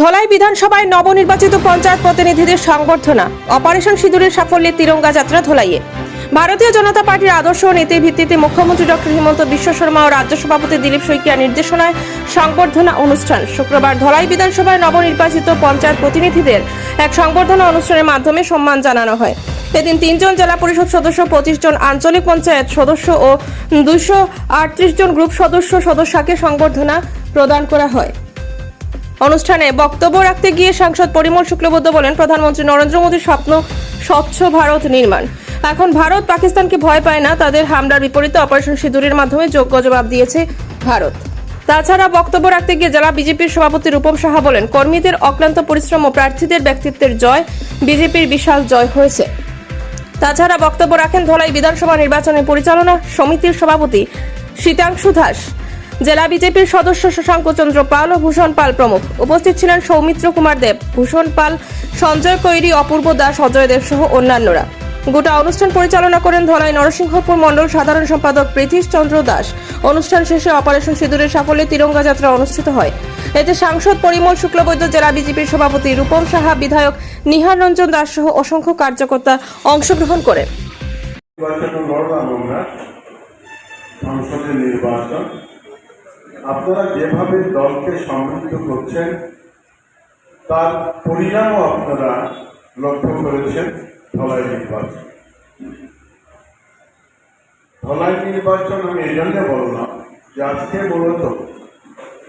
ধলাই বিধানসভায় নবনির্বাচিত পঞ্চায়েত প্রতিনিধিদের সংবর্ধনা, অপারেশন সিঁদুরের সাফল্যে তিরঙ্গা যাত্রা ধলাইয়ে। ভারতীয় জনতা পার্টির আদর্শ নীতির ভিত্তিতে মুখ্যমন্ত্রী ডক্টর হিমন্ত বিশ্ব শর্মা ও রাজ্য সভাপতি দিলীপ শইকিয়া নির্দেশনায় সংবর্ধনা অনুষ্ঠান। শুক্রবার ধলাই বিধানসভায় নবনির্বাচিত পঞ্চায়েত প্রতিনিধিদের এক সংবর্ধনা অনুষ্ঠানের মাধ্যমে সম্মান জানানো হয়। এদিন তিনজন জেলা পরিষদ সদস্য, পঁচিশ জন আঞ্চলিক পঞ্চায়েত সদস্য ও দুশো জন গ্রুপ সদস্য সদস্যকে সংবর্ধনা প্রদান করা হয়। অনুষ্ঠানে বক্তব্য রাখতে গিয়ে সাংসদ পরিমল শুক্লবৈদ্য বলেন, প্রধানমন্ত্রী নরেন্দ্র মোদীর স্বপ্ন স্বচ্ছ ভারত নির্মাণ। এখন ভারত পাকিস্তানকে ভয় পায় না, তাদের হামলার বিপরীতে অপারেশন সিঁদুরের মাধ্যমে যোগ্য জবাব দিয়েছে ভারত। তাছাড়া বক্তব্য রাখতে গিয়ে জেলা বিজেপির সভাপতি রূপম সাহা বলেন, কর্মীদের অক্লান্ত পরিশ্রম ও প্রার্থীদের ব্যক্তিত্বের জয় বিজেপির বিশাল জয় হয়েছে। তাছাড়া বক্তব্য রাখেন ধলাই বিধানসভা নির্বাচনের পরিচালনা সমিতির সভাপতি শীতাংশু দাস। জেলা বিজেপির সদস্য শশাঙ্ক চন্দ্র পাল ও ভূষণ পাল প্রমুখ। উপস্থিত ছিলেন সৌমিত্র কুমার দেব, ভূষণ পাল, সঞ্জয় কৈরি, অপূর্ব দাস, অজয় দেব সহ অন্যান্যরা। গোটা অনুষ্ঠান পরিচালনা করেন ধলাই নরসিংহপুর মণ্ডল সাধারণ সম্পাদক প্রীতিশ চন্দ্র দাস। অনুষ্ঠান শেষে অপারেশন সিঁদুরের সাফল্যে তিরঙ্গা যাত্রা অনুষ্ঠিত হয়। এতে সাংসদ পরিমল শুক্লবৈদ্য, জেলা বিজেপির সভাপতি রূপম সাহা, বিধায়ক নিহার রঞ্জন দাস সহ অসংখ্য কার্যকর্তা অংশগ্রহণ করেন। সংসদের নির্বাচন আপনারা যেভাবে দলকে সমৃদ্ধ করছেন, তার পরিণামও আপনারা লক্ষ্য করেছেন ধলাই নির্বাচন। ধলাই নির্বাচন আমি এই জন্য বললাম যে আজকে মূলত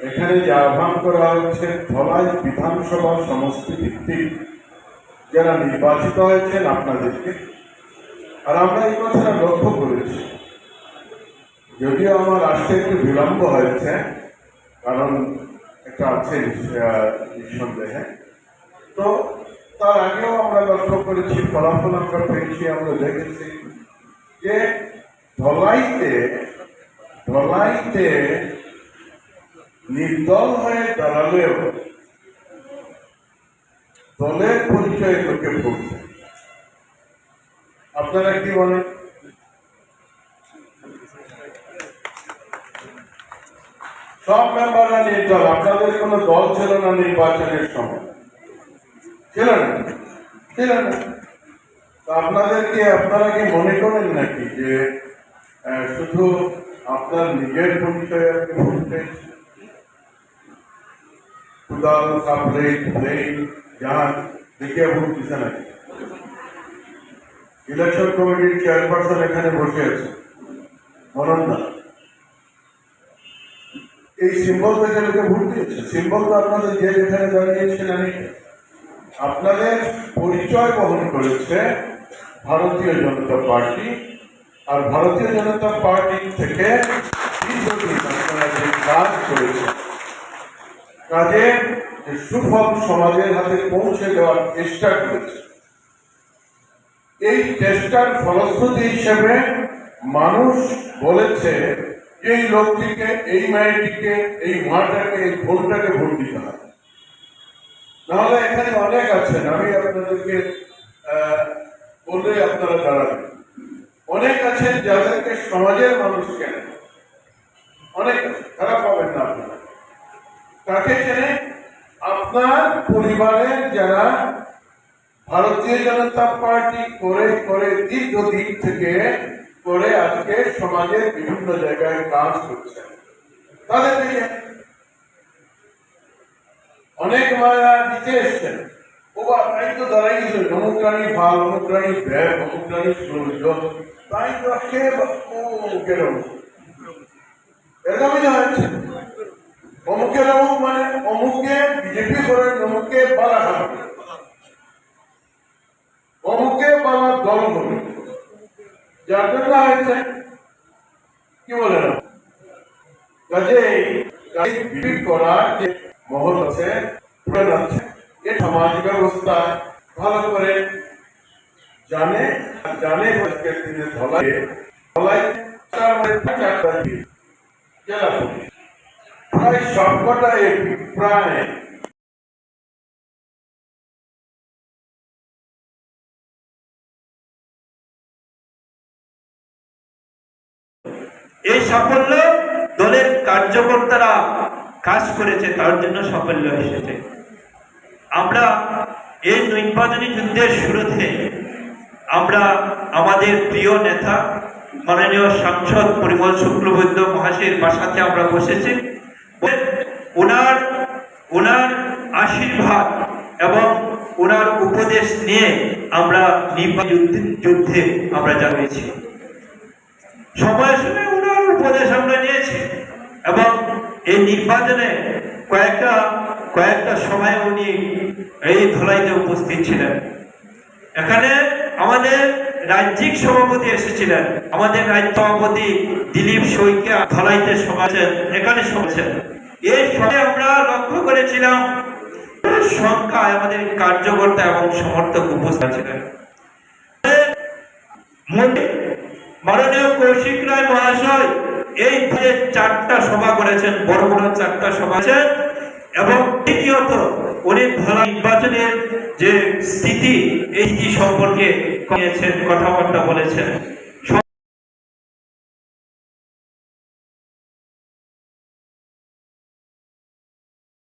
এখানে যে আহ্বান করা হচ্ছে, ধলাই বিধানসভা সমষ্টি ভিত্তিক যারা নির্বাচিত হয়েছেন আপনাদেরকে, আর আমরা এই কথাটা লক্ষ্য করেছি। যদিও আমার আসতে একটু বিলম্ব হয়েছে, কারণ একটা আছে নিঃসন্দেহে তো তার আগেও আমরা লক্ষ্য করেছি, ফলাফল আমরা পেয়েছি, আমরা দেখেছি যে ধলাইতে ধলাইতে নির্দল হয়ে দাঁড়ালেও দলের পরিচয় লোকে দেয়। আপনারা কি বলেন সব মেম্বাররা নির্দল, আপনাদের কোনো দল ছিল না নির্বাচনের সময়। ছিল না ছিল না। আপনাদেরকে, আপনারা কি মনে করেন নাকি যে শুধু আপনার নিজের পরিচয়ে আপনি পেয়েছেন কুদাল ব্লেড, জাহাজ দেখিয়ে ভোট দিচ্ছে নাকি? ইলেকশন কমিটির চেয়ারপারসন এখানে বসে আছে। মনন্দা এই সিম্বল থেকে লোকে ভোট দিয়েছে সিম্বল তো আপনাদের যে যেখানে দাঁড়িয়েছেন আমি আপনাদের পরিচয় বহন করেছে ভারতীয় জনতা পার্টি, আর ভারতীয় জনতা পার্টি থেকে কাজ করেছেন কাজে সুফল সমাজের হাতে পৌঁছে দেওয়ার চেষ্টা করেছে। এই চেষ্টার ফলশ্রুতি হিসেবে মানুষ বলেছে এই লোকটিকে, এই মেয়েটিকে, এই মাটাকে, এই ভোটটাকে ভোট দিতে হবে নাহলে এখানে অনেক আছেন, আমি আপনাদেরকে বললে আপনারা দাঁড়াবেন অনেক আছেন যাদেরকে সমাজের মানুষ কেন অনেক খারাপ পাবেন না আপনারা। কাকে চেনে? আপনার পরিবারের যারা ভারতীয় জনতা পার্টি করে করে দীর্ঘদিন থেকে করে আজকে সমাজের বিভিন্ন জায়গায় কাজ করছে। তাদের থেকে অনেক মায়া দিতে এসছেন। ও তাই তো দাঁড়াই গেছিল অমুকরানি ভালো অমুকরানি ব্যয় অমুকরানি সূর্য তাই তো সে কেরম এরকমই তো হচ্ছে অমুকের অমুক মানে অমুকে বিজেপি করেন অমুকে বালা খাবে। অমুকে বাবা দল হবে। যার জন্য হয়েছে। কি বলে না কাজে এই করার যে মহল আছে প্রয়োজন আছে এ সমাজ ব্যবস্থা ভালো করে জানে জানে আজকের দিনে ধলাই ধলাই জেলা প্রায় সবকটা প্রায় এই সাফল্য দলের কার্যকর্তারা কাজ করেছে, তার জন্য সাফল্য এসেছে। আমরা এই নির্বাচনী যুদ্ধের শুরুতে আমরা আমাদের প্রিয় নেতা, মাননীয় সাংসদ পরিমল শুক্লবৈদ্য মহাশয়ের বাসাতে আমরা বসেছি। ওনার ওনার আশীর্বাদ এবং ওনার উপদেশ নিয়ে আমরা নির্বাচন যুদ্ধে আমরা জানিয়েছি সময় সময় উপদেশ আমরা নিয়েছি এবং এই নির্বাচনে কয়েকটা কয়েকটা সময় উনি এই ধলাইতে উপস্থিত ছিলেন। এখানে আমাদের রাজ্যিক সভাপতি এসেছিলেন। আমাদের রাজ্য সভাপতি দিলীপ শইকিয়া ধলাইতে সমাজেন এখানে সমাজেন এই সময় আমরা লক্ষ্য করেছিলাম সংখ্যায় আমাদের কার্যকর্তা এবং সমর্থক উপস্থিত ছিলেন। মাননীয় কৌশিক রায় মহাশয় এই যে চারটা সভা করেছেন বড় বড় চারটা সভা আছে এবং তৃতীয়ত উনি ভালো নির্বাচনের যে স্থিতি, এই সম্পর্কে কথাবার্তা বলেছেন।